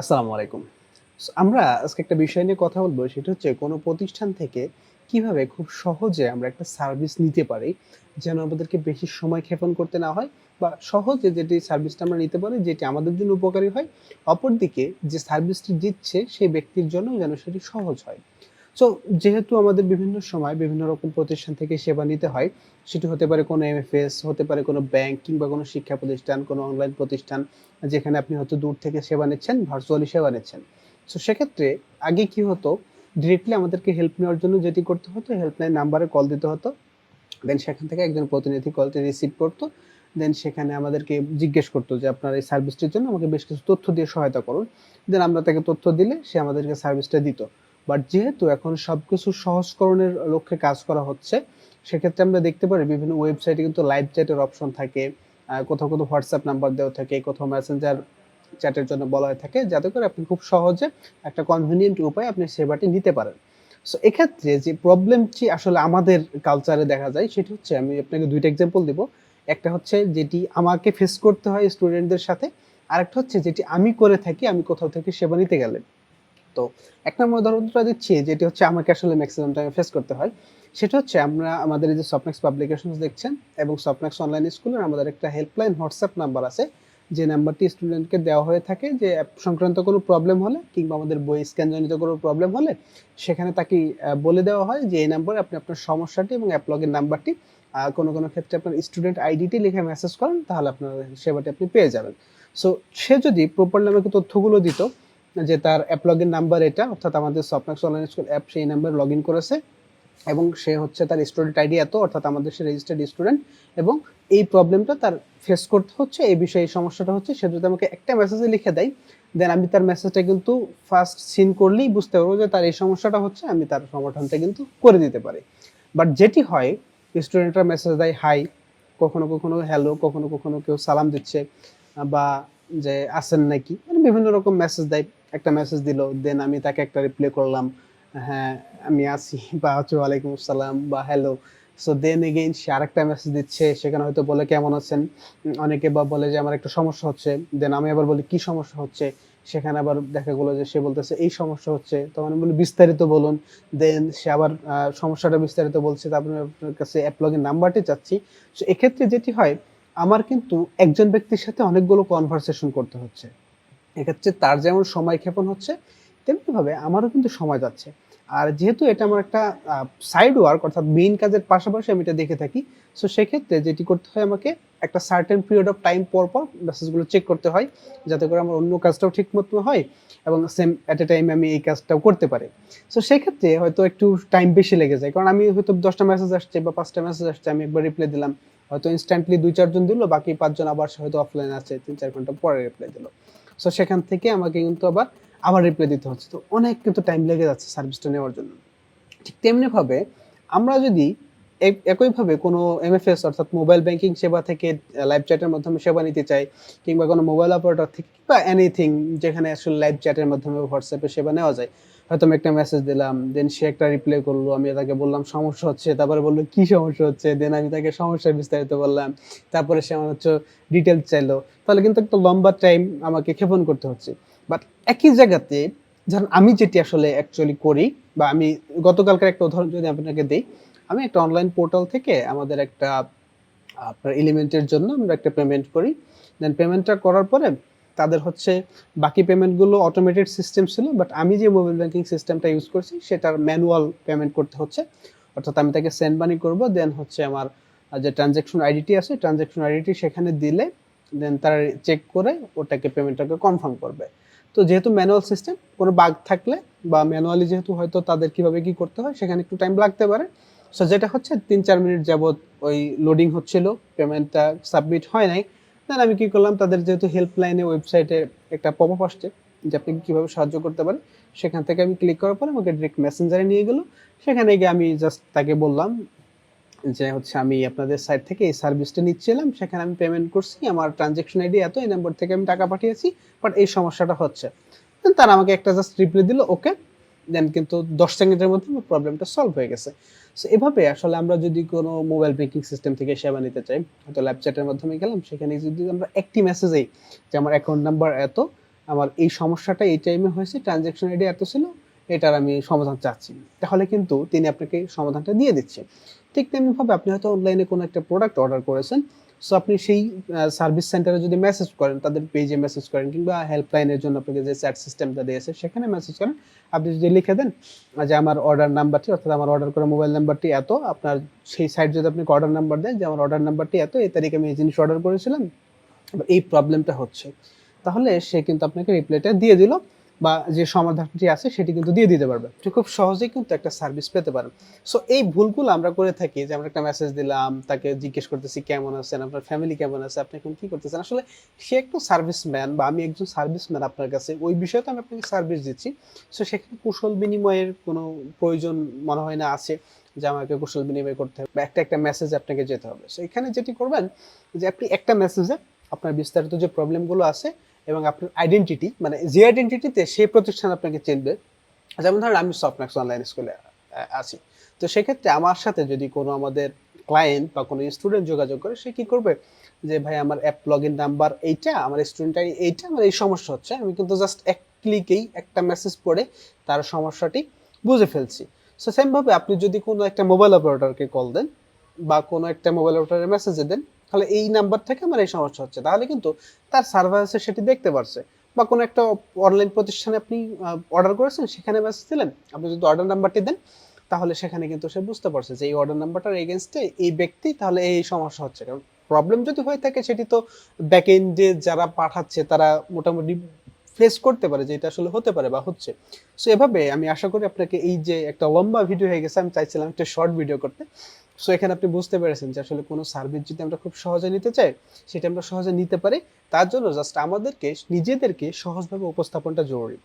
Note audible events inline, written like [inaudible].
আসসালামু আলাইকুম। আমরা আজকে একটা বিষয় নিয়ে কথা বলব, সেটা হচ্ছে কোনো প্রতিষ্ঠান থেকে কীভাবে খুব সহজে আমরা একটা সার্ভিস নিতে পারি, যেন আমাদেরকে বেশি সময় ক্ষেপণ করতে না হয়, বা সহজে যেটি সার্ভিসটা আমরা নিতে পারি, যেটি আমাদের জন্য উপকারী হয়, অপরদিকে যে সার্ভিসটি দিচ্ছে সেই ব্যক্তির জন্য যেন সেটি সহজ হয়। সো যেহেতু আমাদের বিভিন্ন সময় বিভিন্ন রকম প্রতিষ্ঠান থেকে সেবা নিতে হয়, সেটি হতে পারে কোনো এমএফএস হতে পারে কোনো ব্যাংক কিংবা কোনো শিক্ষা প্রতিষ্ঠান, কোনো অনলাইন প্রতিষ্ঠান, যেখানে আপনি হয়তো দূর থেকে সেবা নিচ্ছেন ভার্চুয়ালি সেবা নিচ্ছেন। সো সেক্ষেত্রে আগে কি হতো? ডিরেক্টলি আমাদেরকে হেল্প নেওয়ার জন্য যেটি করতে হতো হেল্পলাইন নাম্বারে কল দিতে হতো। দেন সেখান থেকে একজন প্রতিনিধি কলটি রিসিভ করতো। দেন সেখানে আমাদেরকে জিজ্ঞেস করতো যে, আপনার এই সার্ভিসটির জন্য আমাকে বেশ কিছু তথ্য দিয়ে সহায়তা করুন। দেন আমরা তাকে তথ্য দিলে সে আমাদেরকে সার্ভিসটা দিত। বাট যেহেতু এখন সব কিছু সহজকরণের লক্ষ্যে কাজ করা হচ্ছে, সেক্ষেত্রে আমরা দেখতে পারি বিভিন্ন ওয়েবসাইটে কিন্তু লাইভ চ্যাটের অপশন থাকে কোথাও কোথাও হোয়াটসঅ্যাপ নাম্বার দেওয়া থাকে, কোথাও মেসেঞ্জার চ্যাটের জন্য বলা হয়ে থাকে, যাতে করে আপনি খুব সহজে একটা কনভিনিয়েন্ট উপায়ে আপনি সেবাটি নিতে পারেন। সো এক্ষেত্রে যে প্রবলেমটি আসলে আমাদের কালচারে দেখা যায়, সেটি হচ্ছে আমি আপনাকে দুইটা এক্সাম্পল দিব। একটা হচ্ছে যেটি আমাকে ফেস করতে হয় স্টুডেন্টদের সাথে, আরেকটা হচ্ছে যেটি আমি করে থাকি, আমি কোথাও থেকে সেবা নিতে গেলে। তো এক নম্বর উদাহরণটা দিচ্ছি, যেটি হচ্ছে আমাকে আসলে ম্যাক্সিমাম টাইমে ফেস করতে হয়। সেটা হচ্ছে আমরা, আমাদের এই যে সফটনেক্স পাবলিকেশন দেখছেন এবং সফটনেক্স অনলাইন স্কুলের আমাদের একটা হেল্পলাইন হোয়াটসঅ্যাপ নাম্বার আছে, যে নাম্বারটি স্টুডেন্টকে দেওয়া হয়ে থাকে যে সংক্রান্ত কোনো প্রবলেম হলে কিংবা আমাদের বই স্ক্যান জনিত কোনো প্রবলেম হলে সেখানে তাকে বলে দেওয়া হয় যে এই নাম্বারে আপনি আপনার সমস্যাটি এবং অ্যাপ লগের নাম্বারটি কোনো কোনো ক্ষেত্রে আপনার স্টুডেন্ট আইডিটি লিখে মেসেজ করেন, তাহলে আপনার সেবাটি আপনি পেয়ে যাবেন। সো সে যদি প্রপারলি আমাকে তথ্যগুলো দিত যে তার অ্যাপ লগের নাম্বার এটা, অর্থাৎ আমাদের সফটনেক্স অনলাইন স্কুল অ্যাপ সেই নাম্বার লগ ইন করেছে এবং সে হচ্ছে তার স্টুডেন্ট আইডি এত, অর্থাৎ আমাদের সে রেজিস্টার্ড স্টুডেন্ট এবং এই প্রবলেমটা তার ফেস করতে হচ্ছে, এই বিষয়ে এই সমস্যাটা হচ্ছে, সে যদি আমাকে একটা মেসেজে লিখে দেয় দেন আমি তার মেসেজটা কিন্তু ফার্স্ট সিন করলেই বুঝতে পারব যে তার এই সমস্যাটা হচ্ছে, আমি তার সমাধানটা কিন্তু করে দিতে পারি। বাট যেটি হয় স্টুডেন্টরা মেসেজ দেয় হাই কখনো কখনো হ্যালো কখনো কখনো কেউ সালাম দিচ্ছে, বা যে আসেন নাকি মানে বিভিন্ন রকম মেসেজ দেয়। একটা মেসেজ দিল দেন আমি তাকে একটা রিপ্লাই করলাম হ্যাঁ আমি আসি [laughs] বা হচ্ছে ওয়ালাইকুম আসসালাম, বা হ্যালো সো দেন এগেইন সে আরেকটা মেসেজ দিচ্ছে, সেখানে হয়তো বলে, কেমন আছেন? অনেকে বা বলে যে, আমার একটা সমস্যা হচ্ছে। দেন আমি আবার বলি, কি সমস্যা হচ্ছে? সেখানে আবার দেখা গেলো যে, সে বলতেছে, এই সমস্যা হচ্ছে। তখন আমি বলি, বিস্তারিত বলুন। দেন সে আবার সমস্যাটা বিস্তারিত বলছে, তারপরে আপনার কাছে অ্যাপ লগের নাম্বারটি চাচ্ছি। সো এক্ষেত্রে যেটি হয়, আমার কিন্তু একজন ব্যক্তির সাথে অনেকগুলো কনভারসেশন করতে হচ্ছে। এক্ষেত্রে তার যেমন সময় ক্ষেপণ হচ্ছে, তেমনিভাবে আমারও কিন্তু সময় যাচ্ছে। আর যেহেতু এটা আমার একটা সাইড ওয়ার্ক অর্থাৎ মেইন কাজের পাশাপাশি আমি এটা দেখে থাকি সো সেক্ষেত্রে যেটি করতে হয় আমাকে একটা সার্টেন পিরিয়ড অফ টাইম পর পর মেসেজগুলো চেক করতে হয়, যাতে করে আমার অন্য কাজটাও ঠিক মতো হয় এবং সেম অ্যাট এ টাইম আমি এই কাজটাও করতে পারি। সো সেক্ষেত্রে হয়তো একটু টাইম বেশি লেগে যায়, কারণ আমি হয়তো দশটা মেসেজ আসছে বা পাঁচটা মেসেজ আসছে, আমি একবার রিপ্লাই দিলাম, হয়তো ইনস্ট্যান্টলি দুই চারজন দিল, বাকি পাঁচজন আবার হয়তো অফলাইন আছে, তিন চার ঘণ্টা পরে রিপ্লাই দিল। সো সেখান থেকে আমাকে কিন্তু আবার আবার রিপ্লাই দিতে হচ্ছে। তো অনেক কিন্তু টাইম লেগে যাচ্ছে সার্ভিসটা নেওয়ার জন্য। ঠিক তেমনিভাবে আমরা যদি একইভাবে কোনো এমএফএস অর্থাৎ মোবাইল ব্যাংকিং সেবা থেকে লাইভ চ্যাটের মাধ্যমে সেবা নিতে চাই কিংবা কোনো মোবাইল অপারেটর থেকে বা এনিথিং যেখানে আসলে লাইভ চ্যাটের মাধ্যমে হোয়াটসঅ্যাপে সেবা নেওয়া যায়। হয়তো আমি একটা মেসেজ দিলাম দেন সে একটা রিপ্লাই করল, আমি তাকে বললাম, সমস্যা হচ্ছে। তারপরে বলল, কি সমস্যা হচ্ছে? দেন আমি তাকে সমস্যার বিস্তারিত বললাম। তারপরে সে আমার হচ্ছে ডিটেলস চাইলো। তাহলে কিন্তু একটা লম্বা টাইম আমাকে ক্ষেপণ করতে হচ্ছে। বাট একই জায়গাতে, ধরুন আমি যেটি আসলে অ্যাকচুয়ালি করি, বা আমি গতকালকার একটা উদাহরণ যদি আপনাকে দিই আমি একটা অনলাইন পোর্টাল থেকে আমাদের একটা, আপনার এলিমেন্টের জন্য আমরা একটা পেমেন্ট করি। দেন পেমেন্টটা করার পরে তাদের হচ্ছে বাকি পেমেন্টগুলো অটোমেটেড সিস্টেম ছিল বাট আমি যে মোবাইল ব্যাংকিং সিস্টেমটা ইউজ করছি সেটার ম্যানুয়াল পেমেন্ট করতে হচ্ছে। অর্থাৎ আমি তাকে সেন্ড মানি করব দেন হচ্ছে আমার যে ট্রানজ্যাকশন আইডিটি আছে ট্রানজ্যাকশন আইডিটি সেখানে দিলে দেন তারা চেক করে ওটাকে পেমেন্টটাকে কনফার্ম করবে। তো যেহেতু ম্যানুয়াল সিস্টেম কোনো বাগ থাকলে বা ম্যানুয়ালি যেহেতু হয়তো তাদের কীভাবে কি করতে হয়, সেখানে একটু টাইম লাগতে পারে। সো যেটা হচ্ছে, তিন চার মিনিট যাবত ওই লোডিং হচ্ছিল পেমেন্টটা সাবমিট হয় নাই। দেন আমি কী করলাম, তাদের যেহেতু হেল্পলাইনে ওয়েবসাইটে একটা পপ আপ আসছে, যে আপনি কীভাবে সাহায্য করতে পারেন, সেখান থেকে আমি ক্লিক করার পরে আমাকে ডিরেক্ট মেসেঞ্জারে নিয়ে গেলো। সেখানে গিয়ে আমি জাস্ট তাকে বললাম যে হচ্ছে, আমি আপনাদের সাইট থেকে এই সার্ভিসটা নিচ্ছিলাম, সেখানে আমি পেমেন্ট করছি, আমার ট্রানজ্যাকশন আইডি এত, এই নাম্বার থেকে আমি টাকা পাঠিয়েছি বাট এই সমস্যাটা হচ্ছে। তারা আমাকে একটা জাস্ট রিপ্লাই দিল ওকে দেন কিন্তু দশ সেকেন্ডের মধ্যে প্রবলেমটা সলভ হয়ে গেছে। সো এভাবে আসলে আমরা যদি কোনো মোবাইল ব্যাংকিং সিস্টেম থেকে সেবা নিতে চাই, হয়তো ল্যাব চ্যাটের মাধ্যমে গেলাম, সেখানে যদি আমরা একটি মেসেজেই যে আমার অ্যাকাউন্ট নাম্বার এত, আমার এই সমস্যাটা এই টাইমে হয়েছে ট্রানজ্যাকশন আইডি এত ছিল, এটার আমি সমাধান চাচ্ছি। তাহলে কিন্তু তিনি আপনাকে সমাধানটা দিয়ে দিচ্ছে। ঠিক তেমনিভাবে আপনি হয়তো অনলাইনে কোনো একটা প্রোডাক্ট অর্ডার করেছেন সো আপনি সেই সার্ভিস সেন্টারে যদি মেসেজ করেন, তাদের পেজে মেসেজ করেন, কিংবা হেল্পলাইনের জন্য আপনাকে যে চ্যাট সিস্টেমটা দিয়েছে সেখানে মেসেজ করেন। আপনি যদি লিখে দেন, যে আমার অর্ডার নাম্বারটি অর্থাৎ আমার অর্ডার করা মোবাইল নাম্বারটি এত, আপনার সেই সাইট যদি আপনি অর্ডার নাম্বার দেন, যে আমার অর্ডার নাম্বারটি এত, এই তারিখে আমি এই জিনিস অর্ডার করেছিলাম এই প্রবলেমটা হচ্ছে। তাহলে সে কিন্তু আপনাকে রিপ্লাইটা দিয়ে দিল। বা যে সমাধানটি আছে সেটি কিন্তু দিয়ে দিতে পারবে। আপনি খুব সহজেই কিন্তু একটা সার্ভিস পেতে পারেন। সো এই ভুলগুলো আমরা করে থাকি যে আমরা একটা মেসেজ দিলাম, তাকে জিজ্ঞেস করতেছি, কেমন আছেন? আপনার ফ্যামিলি কেমন আছে? আপনি এখন কি করতেছেন? আসলে সে একটু সার্ভিসম্যান বা আমি একজন সার্ভিসম্যান আপনার কাছে, ওই বিষয়ে তো আমি আপনাকে সার্ভিস দিচ্ছি। সো সেখানে কুশল বিনিময়ের কোনো প্রয়োজন মনে হয় না আছে যে আমাকে কুশল বিনিময় করতে হবে। একটা একটা মেসেজ আপনাকে যেতে হবে। সো এখানে যেটি করবেন যে আপনি একটা মেসেজে আপনার বিস্তারিত যে প্রবলেমগুলো আছে এবং আপনার আইডেন্টিটি মানে যে আইডেন্টিটিতে সেই প্রতিষ্ঠান আপনাকে চিনবে। যেমন ধরেন আমি সফটম্যাক্স অনলাইন স্কুলে আছি। তো সেক্ষেত্রে আমার সাথে যদি কোনো আমাদের ক্লায়েন্ট বা কোনো স্টুডেন্ট যোগাযোগ করে, সে কি করবে? যে, ভাই, আমার অ্যাপ লগ ইন নাম্বার এইটা, আমার স্টুডেন্ট আইডি এইটা, আমার এই সমস্যা হচ্ছে। আমি কিন্তু জাস্ট এক ক্লিকেই একটা মেসেজ পড়ে তার সমস্যাটি বুঝে ফেলছি। সো সেমভাবে আপনি যদি কোনো একটা মোবাইল অপারেটরকে কল দেন বা কোনো একটা মোবাইল অপারেটরের মেসেজে দেন তাহলে এই নাম্বার থেকে আমার এই সমস্যা হচ্ছে। তাহলে কিন্তু তার সার্ভাইসে সেটি দেখতে পারছে। বা কোনো একটা অনলাইন প্রতিষ্ঠানে আপনি অর্ডার করেছেন, সেখানে মেসেজ দিলেন, আপনি যদি অর্ডার নাম্বারটি দেন, তাহলে সেখানে কিন্তু সে বুঝতে পারছে যে এই অর্ডার নাম্বারটার এগেনস্টে এই ব্যক্তি, তাহলে এই সমস্যা হচ্ছে। কারণ প্রবলেম যদি হয়ে থাকে, সেটি তো ব্যাক এন্ডে যারা পাঠাচ্ছে, তারা মোটামুটি ফেস করতে পারে যে এটা আসলে হতে পারে বা হচ্ছে। সো এভাবে আমি আশা করি আপনাকে এই যে একটা লম্বা ভিডিও হয়ে গেছে, আমি চাইছিলাম একটা শর্ট ভিডিও করতে। সো এখানে আপনি বুঝতে পেরেছেন যে আসলে কোনো সার্ভিস যদি আমরা খুব সহজে নিতে চাই, সেটা আমরা সহজে নিতে পারি। তার জন্য জাস্ট আমাদেরকে, নিজেদেরকে সহজভাবে উপস্থাপনটা জরুরি।